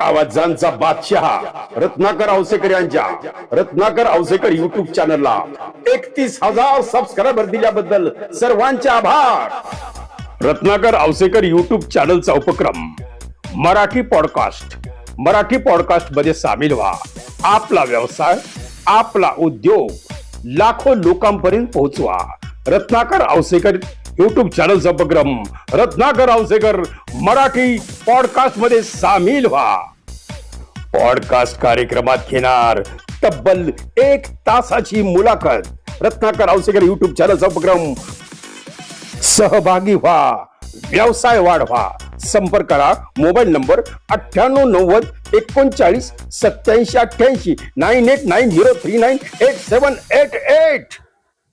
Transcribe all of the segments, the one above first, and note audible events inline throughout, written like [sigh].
आवाजांचा बादशहा रत्नाकर औसेकर यांच्या रत्नाकर औसेकर युट्यूब चॅनलला एकतीस हजार सबस्क्रायबर दिल्याबद्दल सर्वांचे आभार. रत्नाकर औसेकर युट्यूब चॅनलचा उपक्रम मराठी पॉडकास्ट मराठी पॉडकास्टमध्ये सामील व्हा. आपला व्यवसाय आपला उद्योग लाखो लोकांपर्यंत पोहोचवा. रत्नाकर औसेकर युट्यूब चॅनलचा उपक्रम रत्नाकर आवसेकर मराठी पॉडकास्टमध्ये सामील व्हा. पॉडकास्ट कार्यक्रमात घेणार तब्बल एक तासाची मुलाखत रत्नाकर आवसेकर युट्यूब चॅनलचा उपक्रम. सहभागी व्हा व्यवसाय वाढवा. संपर्क करा मोबाईल नंबर अठ्ठ्याण्णव नव्वद एकोणचाळीस सत्याऐंशी अठ्ठ्याऐंशी nine eight nine zero three nine eight seven eight eight.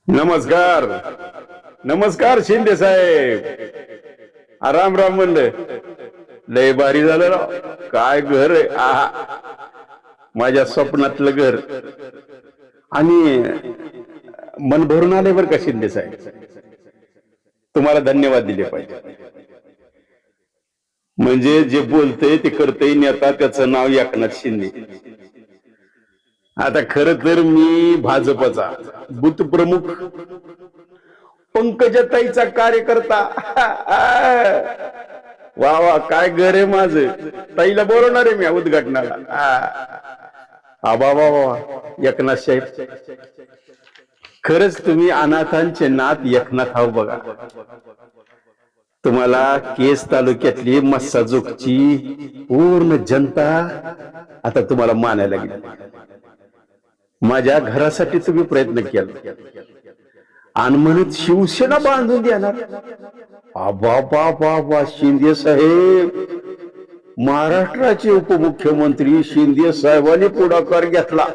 नमस्कार. नमस्कार शिंदे साहेब. आराम राम म्हणलं. लय भारी झालं राव. काय घर आहे? आहा. माझ्या स्वप्नातलं घर. आणि मन भरून आले बरं का शिंदे साहेब. तुम्हाला धन्यवाद दिले पाहिजे. म्हणजे जे बोलतय ते करतय नेता त्याचं नाव एकनाथ शिंदे. आता खर तर मी भाजपचा बुथ प्रमुख पंकजताईचा कार्यकर्ता. वा वा काय घर आहे माझ. ताईला बोलवणार आहे मी उद्घाटनाला. हा वा वा वा एकनाथ साहेब. खरंच तुम्ही अनाथांचे नात एकनाथ हाव बघा. तुम्हाला केस तालुक्यातली मस्साजोगची पूर्ण जनता आता तुम्हाला मानायला लागली. माझ्या घरासाठी तुम्ही प्रयत्न केला. आणि म्हणत शिवसेना बांधून देणार. आबा बा बा शिंदे साहेब. महाराष्ट्राचे उपमुख्यमंत्री शिंदे साहेबांनी पुढाकार घेतला.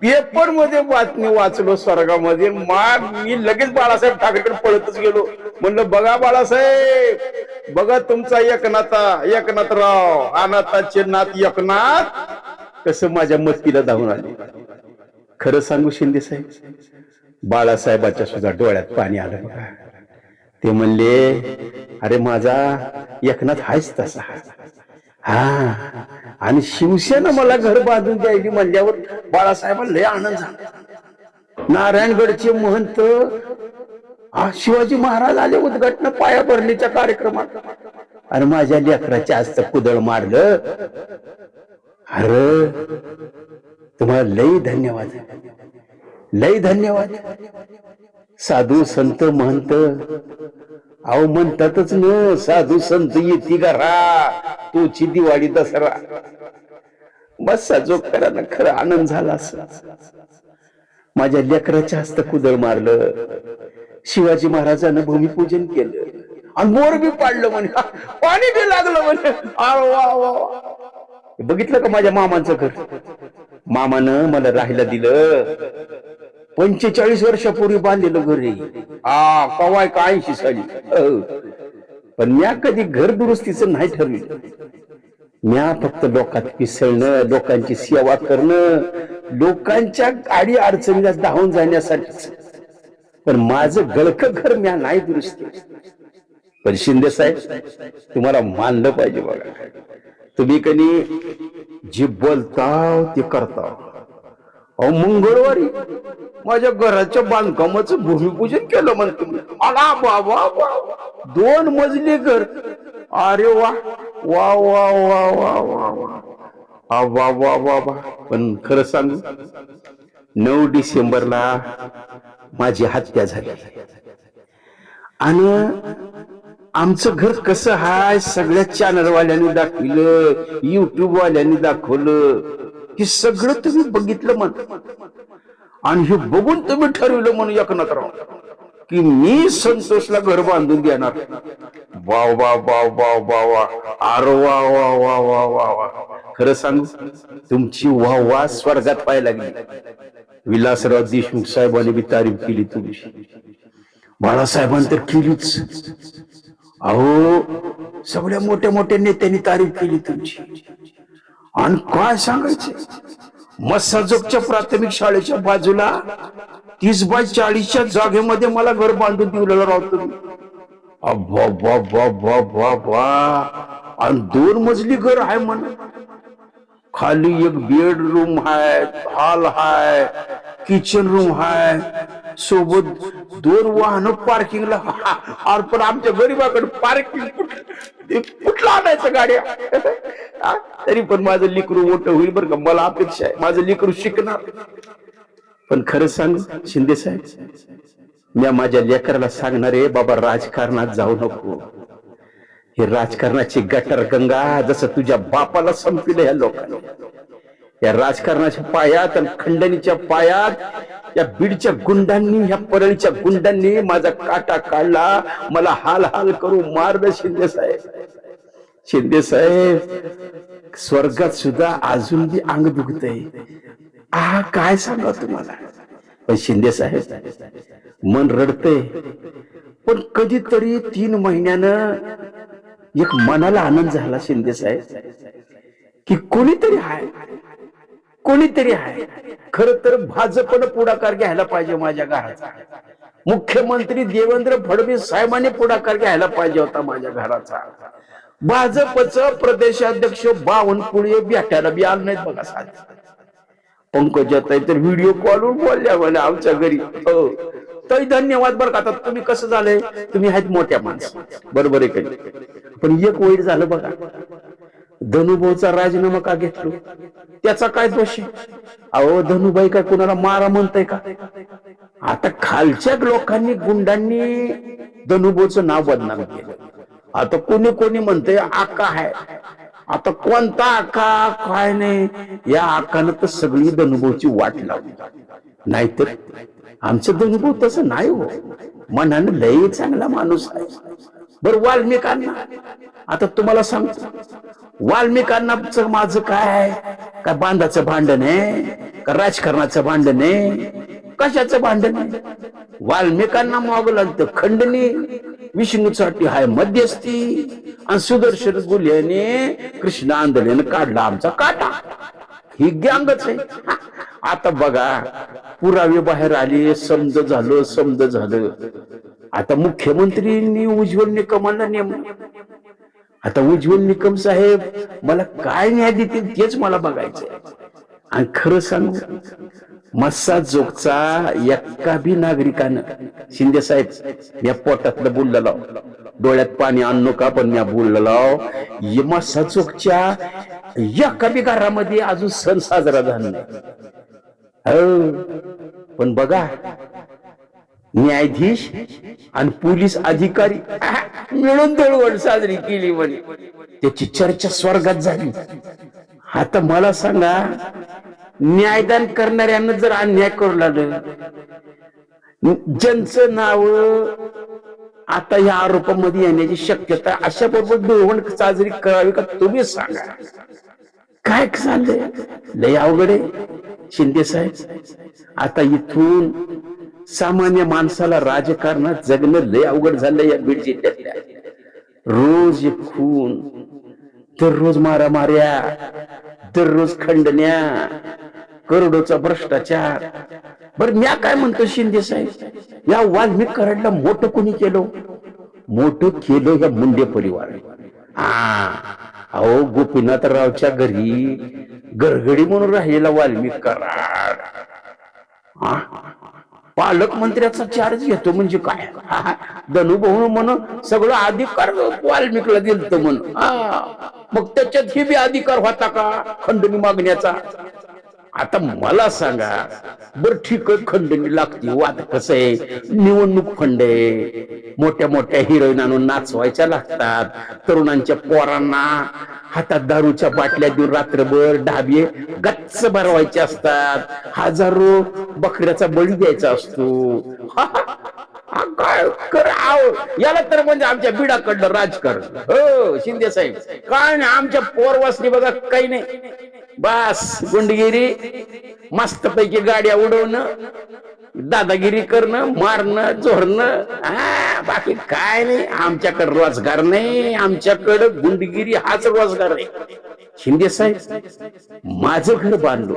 पेपरमध्ये बातमी वाचलो स्वर्गामध्ये. माग मी लगेच बाळासाहेब ठाकरेकडे पळतच गेलो. म्हणलं बघा बाळासाहेब बघा तुमचा एकनाथा एकनाथराव अनाथाचे नाथ एकनाथ कसं माझ्या मस्तीला धावून आले. खरं सांगू शिंदे साहेब बाळासाहेबाच्या सुद्धा डोळ्यात पाणी आलं. बघा ते म्हणले अरे माझा एकनाथ हायच तसा. हा आणि शिवसेना मला घर बांधून द्यायली म्हणल्यावर बाळासाहेबांना लय आनंद झाला. नारायणगडचे महंत हा शिवाजी महाराज आले उद्घाटन पाया भरणीच्या कार्यक्रमात. अरे माझ्या लेकराचे आज कुदळ मारलं. अरे तुम्हाला लई धन्यवाद. लई धन्यवाद. साधू संत महंत अहो म्हणतातच न साधू संत येती रा तोची दिवाळी दसरा. बस जो करा ना खरं आनंद झाला असं. माझ्या लेकराच्या हस्त कुदळ मारलं. शिवाजी महाराजांना भूमिपूजन केलं. आणि मोर बी पाडलं म्हणे. पाणी बी लागलं म्हणे. बघितलं का माझ्या मामांचं घर? मामानं मला राहायला दिलं. पंचेचाळीस वर्षापूर्वी बांधलेलं घर आहे हा कवाय का ऐंशी साली? पण म्या कधी घर दुरुस्तीचं नाही ठरविलं. म्या फक्त लोकात पिसळणं लोकांची सेवा करणं लोकांच्या गाडी अडचणीला धावून जाण्यासाठी पण माझं गळकं घर म्या नाही दुरुस्त. पण शिंदे साहेब तुम्हाला मानलं पाहिजे बघा. तुम्ही कधी जे बोलताव ते करताव अहो मंगळवारी माझ्या घराच्या बांधकामाचं भूमिपूजन केलं म्हणतो. मी. अला बाबा बा दोन मजली घर. अरे वा वा वा वा वा वा वा. वा वा वा वा. पण खरं सांगू नऊ डिसेंबरला माझी हत्या झाली. आणि आमचं घर कसं हाय सगळ्या चॅनलवाल्यांनी दाखविलं युट्यूब वाल्यांनी दाखवलं. हे सगळं तुम्ही बघितलं म्हण. आणि हे बघून तुम्ही ठरवलं म्हणून एकनाथराव. की मी संतोषला घर बांधून देणार वा वा वा वा वा वा अरे वा वा वा वा वा वा खरं सांगू तुमची वा वा स्वर्गात पाहायला लागली. विलासराव देशमुख साहेबांनी बी तारीफ केली तुमची. बाळासाहेबांनी तर केलीच. अहो सगळ्या मोठ्या मोठ्या नेत्यांनी तारीफ केली तुमची. आणि काय सांगायचं? मस्साजोगच्या प्राथमिक शाळेच्या बाजूला तीस बाय चाळीसच्या जागेमध्ये मला घर बांधून दिलेलं राहतो बा बा बा बा बा आणि दोन मजली घर आहे म्हण. खाली एक बेडरूम हाय हॉल हाय किचन रूम हाय सोबत दोन वाहन पार्किंगला और पण आमच्या गरीबाकडे पार्किंग कुठला आणायचं गाड्या? तरी पण माझं लिकरू मोठं होईल बरं का. मला अपेक्षा आहे. माझं लिकरू शिकणार. पण खरं सांग शिंदे साहेब मी माझ्या लेकराला सांगणार आहे बाबा राजकारणात जाऊ नको. हे राजकारणाची गटर गंगा जसं तुझ्या बापाला संपलं या लोकांना. या राजकारणाच्या पायात आणि खंडणीच्या पायात या बीडच्या गुंडांनी या परळीच्या गुंडांनी माझा काटा काढला. मला हाल हाल करू मारलं शिंदे साहेब. शिंदे साहेब स्वर्गात सुद्धा अजून बी अंग दुखतय. आ काय सांगा तुम्हाला? पण शिंदे साहेब मन रडतय. पण कधीतरी तीन महिन्यानं एक मनाला आनंद झाला शिंदे साहेब की कोणीतरी आहे कोणीतरी आहे. खर तर भाजपनं पुढाकार घ्यायला पाहिजे माझ्या घराचा मुख्यमंत्री देवेंद्र फडणवीस साहेबांनी पुढाकार घ्यायला पाहिजे होता माझ्या घराचा. भाजपचं प्रदेशाध्यक्ष बावनकुळे भेटायला बी आलं नाहीत बघा साध पंकजाताई तर व्हिडिओ कॉलवर बोलल्या मला आमच्या घरी. हो. तरी धन्यवाद बरं का. आता तुम्ही कसं झालंय? तुम्ही आहेत मोठ्या माणसं. बरोबर आहे काही पण एक वाईट झालं बघा. धनुभाऊचा राजीनामा का घेतलो? त्याचा काय दोष आहे? अहो धनुबाई काय कुणाला मारा म्हणताय का? आता खालच्या लोकांनी गुंडांनी धनुभाऊचं नाव बदनाम केलं. आता कोणी कोणी म्हणतंय आका आहे आता कोणता आका? काय नाही. या आकानं तर सगळी धनुभाऊची वाट लावली. नाहीतर आमचं धनुभाऊ तसं नाही हो. मनानं लय चांगला माणूस आहे. बर वाल्मिकांना. आता तुम्हाला सांगतो. वाल्मिकांना माझं काय? काय बांधाचं भांडण आहे? का राजकारणाचं भांडण आहे? कशाचं भांडण आहे? वाल्मिकांना मागलं लागतं खंडणी विष्णूसाठी हाय मध्यस्थी आणि सुदर्शन गुल्याने कृष्ण आंदोलन काढला आमचा काटा. ही ग्यांगच आहे. आता बघा पुरावे बाहेर आले समज झालं समज झालं. आता मुख्यमंत्रींनी उज्ज्वल निकमांना नेमलं. आता उज्ज्वल निकम साहेब मला काय न्याय देतील तेच मला बघायचंय. आणि खरं सांगू मस्सा जोगचा एका बी नागरिकानं शिंदे साहेब या पोटातलं बोललं लाव. डोळ्यात पाणी आणू का पण मी बोललं लाव? मस्सा चोकच्या एका बी घरामध्ये अजून सण साजरा झाला हो पण बघा न्यायाधीश आणि पोलीस अधिकारी मिळून दळवण साजरी केली म्हणे. त्याची चर्चा स्वर्गात झाली. आता मला सांगा न्यायदान करणाऱ्यांना जर अन्याय करू लागलं ज्यांचं नाव आता या आरोपामध्ये येण्याची शक्यता अशा बरोबर दळवण साजरी करावी का तुम्ही सांगा? काय चाललंय लय अवघड आहे. शिंदे साहेब आता इथून सामान्य माणसाला राजकारणात जगणं लय अवघड झालं या बीड जिल्ह्यातल्या. रोज खून दररोज मारामाऱ्या दररोज खंडण्या करोडोचा भ्रष्टाचार. बर म्या काय म्हणतो शिंदे साहेब? या वाल्मिक कराडला मोठं कोणी केलं? मोठं केलं या मुंडे परिवार अहो गोपीनाथरावच्या घरी गरगडी म्हणून राहिलेला वाल्मिक कराड पालकमंत्र्याचा चार्ज घेतो म्हणजे काय? धनुभाऊ म्हण सगळं अधिकार वाल्मिकला दिलत म्हण. मग त्याच्यात हे बी अधिकार होता का? खंडणी मागण्याचा. आता मला सांगा बर ठीक आहे खंडणी लागती वाद कसं आहे? निवडणूक खंड आहे. मोठ्या मोठ्या हिरोईन आणून नाचवायच्या लागतात. तरुणांच्या पोरांना हातात दारूच्या बाटल्या देऊन रात्रभर ढाबे गच्च भरवायचे असतात. हजारो बकऱ्याचा बळी द्यायचा असतो. [laughs] काय कर आव याला तर म्हणजे आमच्या बिडाकडलं राजकारण. हो शिंदे साहेब. काय नाही आमच्या पोरवासनी बघा काही नाही. बस गुंडगिरी मस्त पैकी गाड्या उडवणं दादागिरी करणं मारणं झोरणं हा बाकी काय नाही आमच्याकडे रोजगार नाही आमच्याकडं गुंडगिरी हाच रोजगार आहे शिंदे साहेब माझं घर बांधलो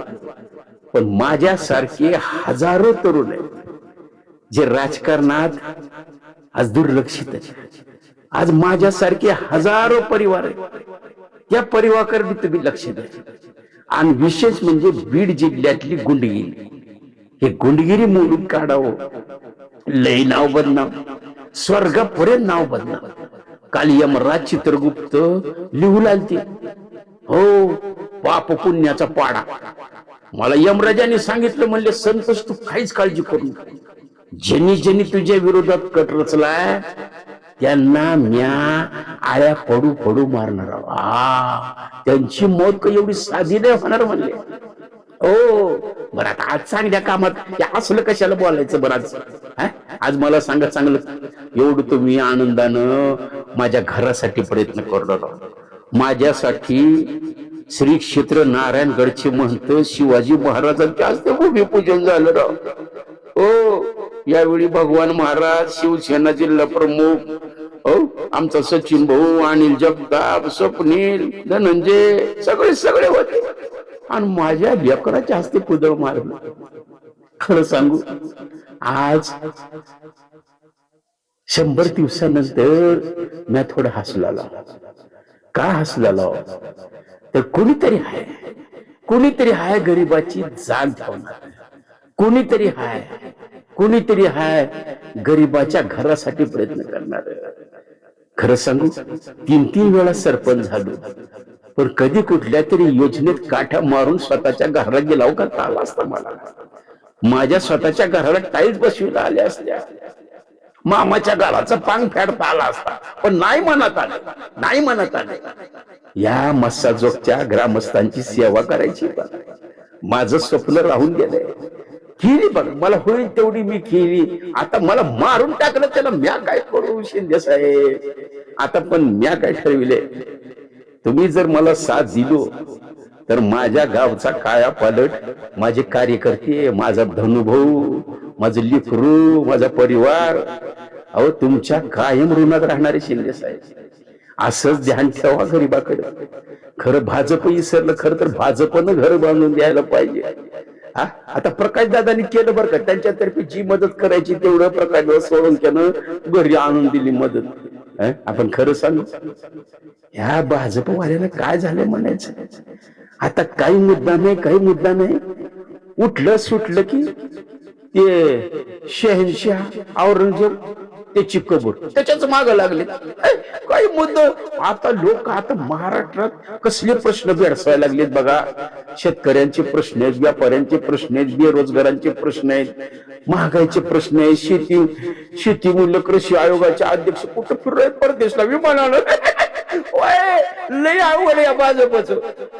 पण माझ्यासारखे हजारो तरुण आहेत. जे राजकारणात आज दुर्लक्षित आहे आज माझ्यासारखे हजारो परिवार आहेत. त्या परिवाराकडे तुम्ही लक्ष द्या. आणि विशेष म्हणजे बीड जिल्ह्यातली गुंडगिरी. हे गुंडगिरी मोडून काढावं. लय नाव बदनाव स्वर्गापर्यंत नाव बदनाम. काल यमराज चित्रगुप्त लिहू लागते हो पाप पुण्याचा पाडा. मला यमराजाने सांगितलं म्हणले संतोष तू काहीच काळजी करू नका. ज्यांनी ज्यांनी तुझ्या विरोधात कट रचलाय त्यांना म्या आळ्या पडू पडू मारणार आ त्यांची मौत काही एवढी साधी नाही होणार म्हणले. हो बरं आता आज चांगल्या कामात असलं कशाला बोलायचं बरं आज? आज मला सांगा चांगलं. एवढं तुम्ही आनंदानं माझ्या घरासाठी प्रयत्न करणार माझ्यासाठी श्री क्षेत्र नारायणगडचे महंत शिवाजी महाराजांच्या हस्ते भूमिपूजन झालं राव. यावेळी भगवान महाराज शिवसेना जिल्हा प्रमुख हो आमचा सचिन भाऊ अनिल जगताप स्वप्नील धनंजय सगळे सगळे होते. आणि माझ्या लेकराच्या हस्ते कुदळ मारलं. खरं सांगू आज शंभर दिवसानंतर मी थोडं हसलाला. का हसलाला? तर कोणीतरी आहे कोणीतरी आहे गरिबाची जाण ठेवणार. कोणीतरी हाय. कोणीतरी हाय गरिबाच्या घरासाठी प्रयत्न करणार. खरं सांगू तीन तीन वेळा सरपंच झालो. पण कधी कुठल्या तरी योजनेत काठ्या मारून स्वतःच्या घराला गेलाव हो का? आला असता मला. माझ्या स्वतःच्या घराला टाईल्स बसविला आल्या असत्या मामाच्या घराचा पांग फेडता आला असता. पण नाही म्हणत आले. नाही म्हणत आले. या मस्साजोगच्या ग्रामस्थांची सेवा करायची माझं स्वप्न राहून गेलंय. केली बघ मला होईल तेवढी मी केली. आता मला मारून टाकलं त्याला म्या काय करू शिंदे साहेब? आता पण म्या काय ठरविले? तुम्ही जर मला साथ दिलो तर माझ्या गावचा काया पालट माझे कार्यकर्ते माझा धनुभाऊ माझं लिखरू माझा परिवार अहो तुमच्या कायम ऋणात राहणारे शिंदे साहेब. असंच ध्यान ठेवा गरीबाकडे. खरं भाजप विसरलं खरं तर भाजपनं घर बांधून द्यायला पाहिजे. हा? आता प्रकाश दादानी केलं बरं का? त्यांच्यातर्फे जी मदत करायची तेवढं प्रकाश सोळंक्यानं घरी आणून दिली मदत. आपण खरं सांगू? ह्या भाजपवाल्याला काय झालं म्हणायचं? आता काही मुद्दा नाही काही मुद्दा नाही. उठलं सुटलं की ते शहनशाह औरंगजेब ते कबर त्याच्याच माग लागले. काही मुद्दा? आता लोक आता महाराष्ट्रात कसले प्रश्न भेडसायला लागलेत बघा. शेतकऱ्यांचे प्रश्न आहेत व्यापाऱ्यांचे प्रश्न आहेत बेरोजगारांचे प्रश्न आहेत महागाईचे प्रश्न आहेत शेती शेती मूल्य कृषी आयोगाचे अध्यक्ष कुठं फिरत परदेशला विमानानं. लय आवड या भाजपच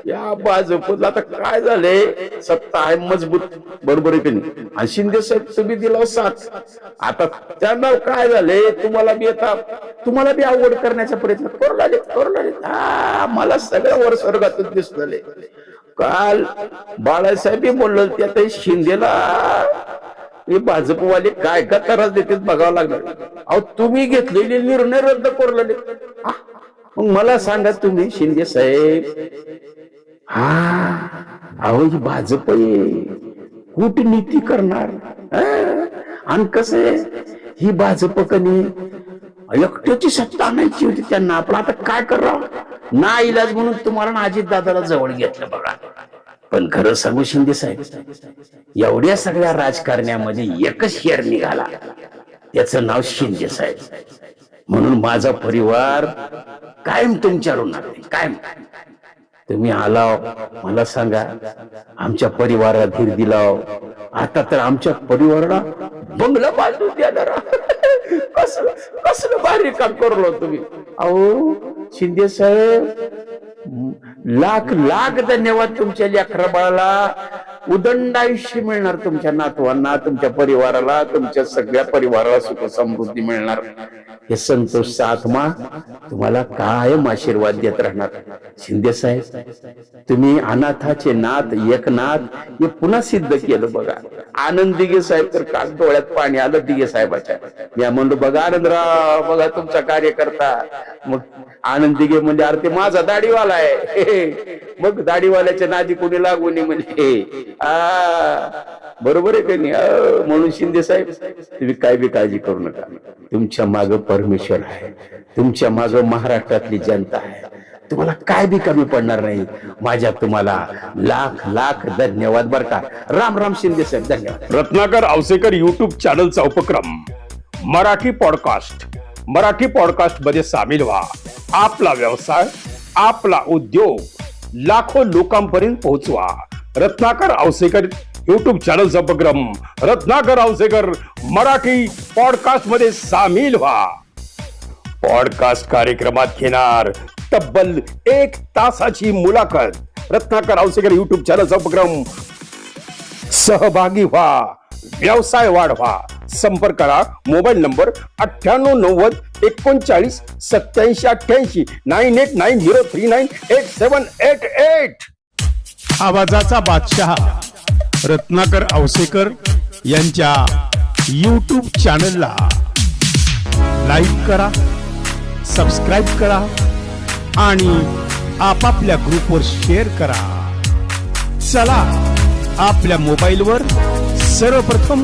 या भाजपला आता काय झालंय? सत्ता आहे मजबूत. बरोबर आहे की नाही? आणि शिंदे साहेब तुम्ही दिला साथ आता त्यांना काय झाले तुम्हाला बी आता तुम्हाला बी आवड करण्याचा प्रयत्न करू लागले करू लागले हा मला सगळं वर स्वर्गातून दिसले काल बाळासाहेब बोललो ते आता शिंदेला भाजपवाले काय का त्रास देतात बघावं लागणार. अहो तुम्ही घेतलेले निर्णय रद्द करू लागले मग मला सांगा तुम्ही शिंदे साहेब. हा अहो ही भाजप आहे. कूटनीती करणार. आणि कसं आहे? ही भाजप कनी एकट्याची सत्ता आणायची होती त्यांना. आपण आता काय करावं? ना इलाज म्हणून तुम्हाला अजित दादाला जवळ घेतलं बघा. पण खरं सांगू शिंदे साहेब एवढ्या सगळ्या राजकारण्यामध्ये एकच शेर निघाला. त्याचं नाव शिंदे साहेब. म्हणून माझा परिवार कायम तुमच्या ऋणात कायम. तुम्ही आलाव मला सांगा आमच्या परिवाराला धीर दिलाव. आता तर आमच्या परिवाराला बंगला बांधून देणार कसलं कसलं भारी काम करलो तुम्ही. अहो शिंदे साहेब लाख लाख धन्यवाद तुमच्या लेकरा बाळाला उदंड आयुष्य मिळणार तुमच्या नातवांना तुमच्या परिवाराला तुमच्या सगळ्या परिवाराला सुख समृद्धी मिळणार. हे संतोषचा आत्मा तुम्हाला कायम आशीर्वाद देत राहणार. शिंदे साहेब तुम्ही अनाथाचे नाथ एकनाथ हे पुन्हा सिद्ध केलं बघा. आनंद दिगे साहेब तर काल डोळ्यात पाणी आलं दिगे साहेबाच्या. मी म्हणलो बघा आनंदराव बघा तुमचा कार्यकर्ता. मग आनंद दिगे म्हणजे अरे ते माझा दाढीवाला आहे. [laughs] मग दाढीवाल्याच्या नादी कोणी लागू नये म्हणजे आ बरोबर आहे त्यांनी. म्हणून शिंदे साहेब तुम्ही काय बी काळजी करू नका. तुमच्या माग परमेश्वर आहे. तुमच्या माग महाराष्ट्रातली जनता आहे. तुम्हाला काय बी कमी पडणार नाही. माझ्या तुम्हाला लाख लाख धन्यवाद बर का. राम राम शिंदे साहेब धन्यवाद. रत्नाकर आवसेकर युट्यूब चॅनलचा उपक्रम. मराठी पॉडकास्ट मराठी पॉडकास्टमध्ये सामील व्हा. आपला व्यवसाय आपला उद्योग लाखो लोकांपर्यंत पोहोचवा. रत्नाकर आवसेकर युट्यूब चॅनल उपक्रम. रत्नाकर आवसेकर मराठी पॉडकास्टमध्ये सामील व्हा. पॉडकास्ट कार्यक्रमात घेणार तब्बल एक तासाची मुलाखत. रत्नाकर आवसेकर युट्यूब चॅनलचा उपक्रम. सहभागी व्हा. व्यवसाय वाढवा. संपर्क करा. मोबाईल नंबर अठ्ठ्याण्णव नव्वद एकोणचाळीस सत्याऐंशी अठ्ठ्याऐंशी nine eight nine zero three nine eight seven eight eight. आवाजाचा बादशहा रत्नाकर औसेकर यांच्या यूट्यूब चॅनलला लाईक करा सबस्क्राईब करा आणि आपापल्या ग्रुपवर शेअर करा. चला आपल्या मोबाईलवर सर्वप्रथम